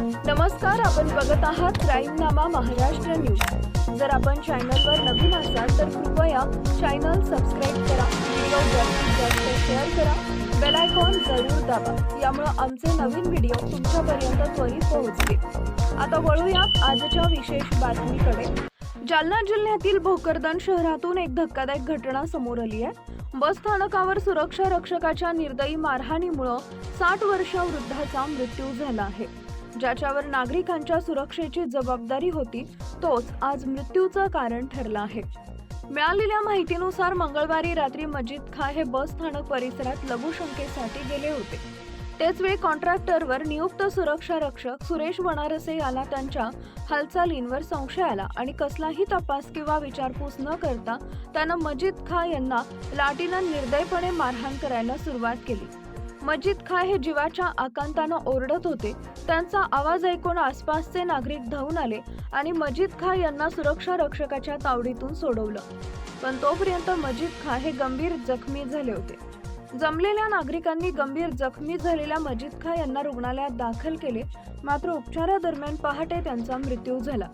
नमस्कार आपण बघत आहात क्राईमनामा महाराष्ट्र न्यूज. जर आपण चॅनलवर नवीन असाल तर कृपया चॅनल सबस्क्राईब करा. व्हिडिओ जास्तीत जास्त शेअर करा. बेल आयकॉन जरूर दाबा. यामुळे आमचे नवीन व्हिडिओ तुमच्यापर्यंत त्वरित पोहोचतील. आता वळूया आजच्या विशेष बातमीकडे. जालना जिल्ह्यातील भोकरदन शहरातून एक धक्कादायक घटना समोर आली आहे. बस स्थानकावर सुरक्षा रक्षकाच्या निर्दयी मारहाणीमुळं साठ वर्ष वृद्धाचा मृत्यू झाला आहे. ज्याच्यावर नागरिकांच्या सुरक्षेची जबाबदारी होती तोच आज मृत्यूचं कारण ठरला आहे. मिळालेल्या माहितीनुसार मंगळवारी रात्री मजीद खा हे बस स्थानक परिसरात लघुशंकेसाठी गेले होते. तेच वेळी कॉन्ट्रॅक्टरवर नियुक्त सुरक्षा रक्षक सुरेश वनारसे याला त्यांच्या हालचालींवर संशय आला आणि कसलाही तपास किंवा विचारपूस न करता त्यानं मजीद खा यांना लाठीनं निर्दयपणे मारहाण करायला सुरुवात केली. मजीद खा हे जीवाच्या आकांतानं ओरडत होते. त्यांचा आवाज ऐकून आसपासचे नागरिक धावून आले आणि मजीद खा यांना सुरक्षा रक्षकाच्या तावडीतून सोडवलं. पण तोपर्यंत मजीद खा हे गंभीर जखमी झाले होते. जमलेल्या नागरिकांनी गंभीर जखमी झालेल्या मजिद खा यांना रुग्णालयात दाखल केले. मात्र उपचारादरम्यान पहाटे त्यांचा मृत्यू झाला.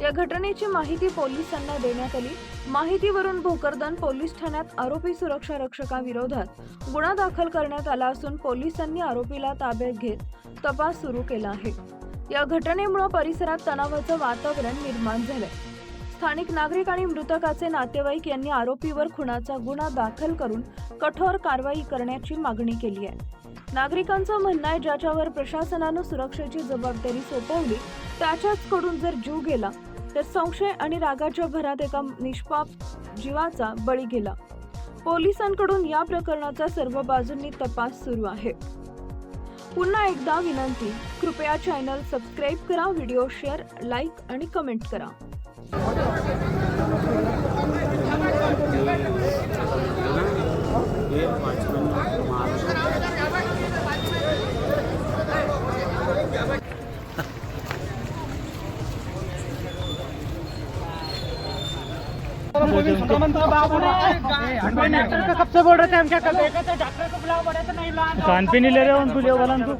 या घटनेची माहिती पोलिसांना देण्यात आली. माहितीवरून भोकरदन पोलीस ठाण्यात आरोपी सुरक्षा रक्षकाविरोधात गुन्हा दाखल करण्यात आला असून पोलिसांनी आरोपीला ताब्यात घेत तपास सुरू केला आहे. या घटनेमुळे परिसरात तणावाचं वातावरण निर्माण झालंय. स्थानिक नागरिक आणि मृतकाचे नातेवाईक यांनी आरोपीवर खुनाचा गुन्हा दाखल करून कठोर कारवाई करण्याची मागणी केली आहे. नागरिकांचं म्हणणं आहे ज्याच्यावर प्रशासनानं सुरक्षेची जबाबदारी सोपवली त्याच्याच कडून जर जीव गेला तर संशय आणि रागाच्या भरात एका निष्पाप जीवाचा बळी गेला. पोलिसांकडून या प्रकरणाचा सर्व बाजूंनी तपास सुरू आहे. पुन्हा एकदा विनंती कृपया चॅनल सबस्क्राईब करा व्हिडिओ शेअर लाईक आणि कमेंट करा. सबसे बोल रहे थे हम क्या कर डॉक्टर को बुलाओ बड़े तो नहीं खान ले रहे हो उनको ले वाला उनको